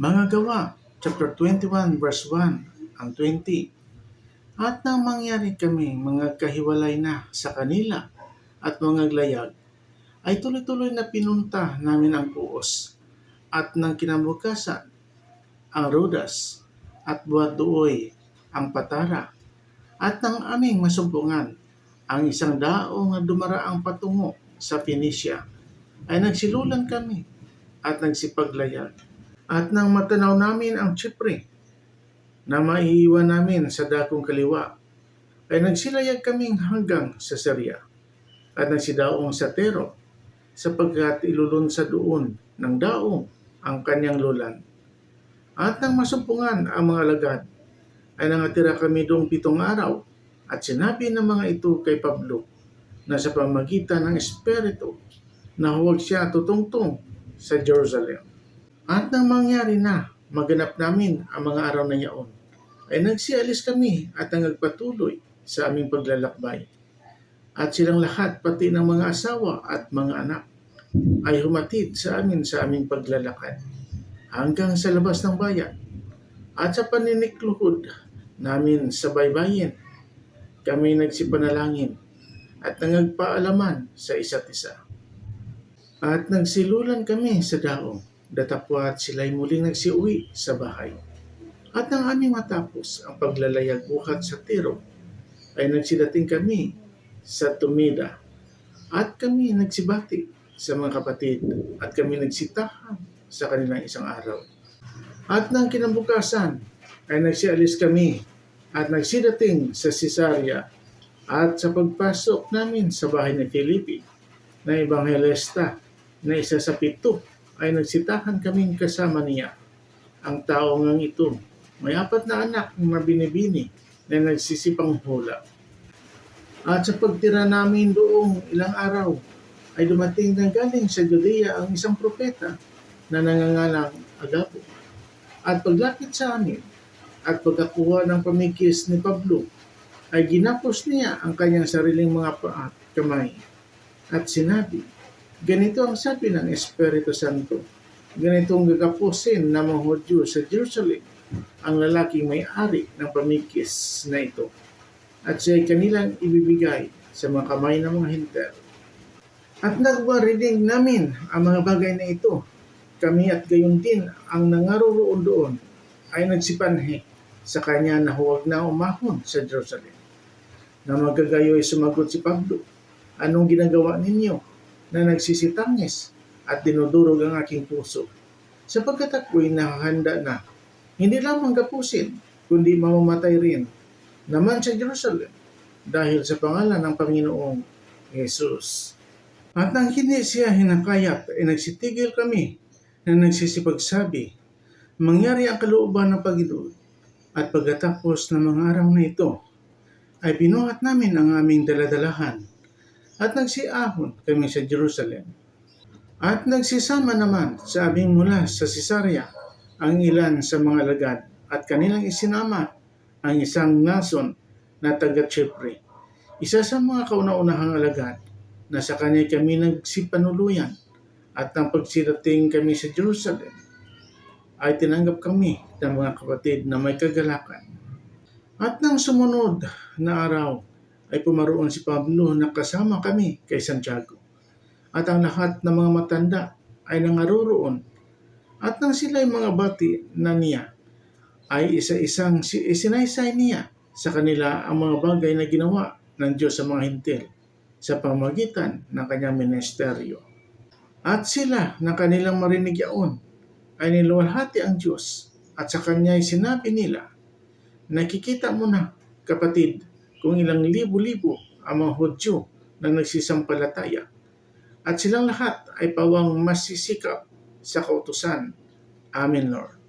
Mga gawa, chapter 21, verse 1 ang 20. At nang mangyari kami mga kahiwalay na sa kanila at mga glayag, ay tuloy-tuloy na pinunta namin ang puos. At nang kinabukasan, ang Rodas at buhat duoy ang Patara. At nang aming masumpungan, ang isang dao nga dumaraang patungo sa Phoenicia, ay nagsilulan kami at nagsipaglayag. At nang matanaw namin ang Chipre, na maiiwan namin sa dakong kaliwa, ay nagsilayag kaming hanggang sa Syria at nagsidaong sa Tero sapagkat ilulun sa doon ng daong ang kanyang lulan. At nang masumpungan ang mga alagad, ay nangatira kami doong pitong araw at sinabi ng mga ito kay Pablo na sa pamagitan ng Espiritu na huwag siya tutungtong sa Jerusalem. At nang mangyari na, maganap namin ang mga araw na yaon, ay nagsialis kami at nagpatuloy sa aming paglalakbay. At silang lahat, pati ng mga asawa at mga anak, ay humatid sa amin sa aming paglalakad hanggang sa labas ng bayan. At sa paninikluhod namin sa baybayin, kami nagsipanalangin at nangagpaalaman sa isa't isa. At nagsilulan kami sa daong, datapwat sila'y muling nagsiuwi sa bahay. At nang aming matapos ang paglalayag buhat sa Tiro, ay nagsidating kami sa Tumida. At kami nagsibati sa mga kapatid at kami nagsitahan sa kanilang isang araw. At nang kinabukasan ay nagsialis kami at nagsidating sa Caesarea at sa pagpasok namin sa bahay ni Felipe na ebanghelista na isa sa pito ay nagsitahan kaming kasama niya. Ang tao ngang ito may apat na anak na binibini na nagsisipang hula. At sa pagtira namin doong ilang araw ay dumating na galing sa Judea ang isang propeta na nangangalang Agabo. At paglapit sa amin at pagkakuha ng pamikis ni Pablo ay ginapos niya ang kanyang sariling mga paa kamay at sinabi, ganito ang sabi ng Espiritu Santo, ganito ang gagapusin ng mga Hudyo sa Jerusalem ang lalaking may-ari ng pamikis na ito at siya ay kanilang ibibigay sa mga kamay ng mga hinter. At nagwarinig namin ang mga bagay na ito. Kami at gayon din ang nangaroon doon ay nagsipanhe sa kanya na huwag na umahon sa Jerusalem. Na magagayoy sumagot si Pablo, anong ginagawa ninyo na nagsisitangis at dinudurog ang aking puso? Sapagkat ako'y nakahanda na hindi lamang kapusin, kundi mamamatay rin naman sa Jerusalem dahil sa pangalan ng Panginoong Jesus. At nang hindi siya hinakayat, ay nagsitigil kami na nagsisipagsabi, mangyari ang kalooban ng Panginoon. At pagkatapos ng mga araw na ito, ay binuhat namin ang aming daladalahan at nagsiahon kami sa Jerusalem. At nagsisama naman sa aming mula sa Cesarea ang ilan sa mga lagad at kanilang isinama ang isang nason na taga Chipre. Isa sa mga kauna-unahang alagad na sa kanya kami nagsipanuluyan at ang pagsirating kami sa Jerusalem ay tinanggap kami ng mga kapatid na may kagalakan. At nang sumunod na araw ay pumaroon si Pablo na kasama kami kay Santiago. At ang lahat ng mga matanda ay nangaroroon at nang sila'y mga bati na niya, ay isa-isang isinaysay niya sa kanila ang mga bagay na ginawa ng Diyos sa mga hintil sa pamagitan ng kanyang ministeryo. At sila na kanilang marinig yaon ay niluwalhati ang Diyos at sa kanya ay sinabi nila, Nakikita mo na, kapatid, kung ilang libo-libo ang mga Hudyo na nagsisampalataya. At silang lahat ay pawang masisikap sa kautusan. Amen, Lord.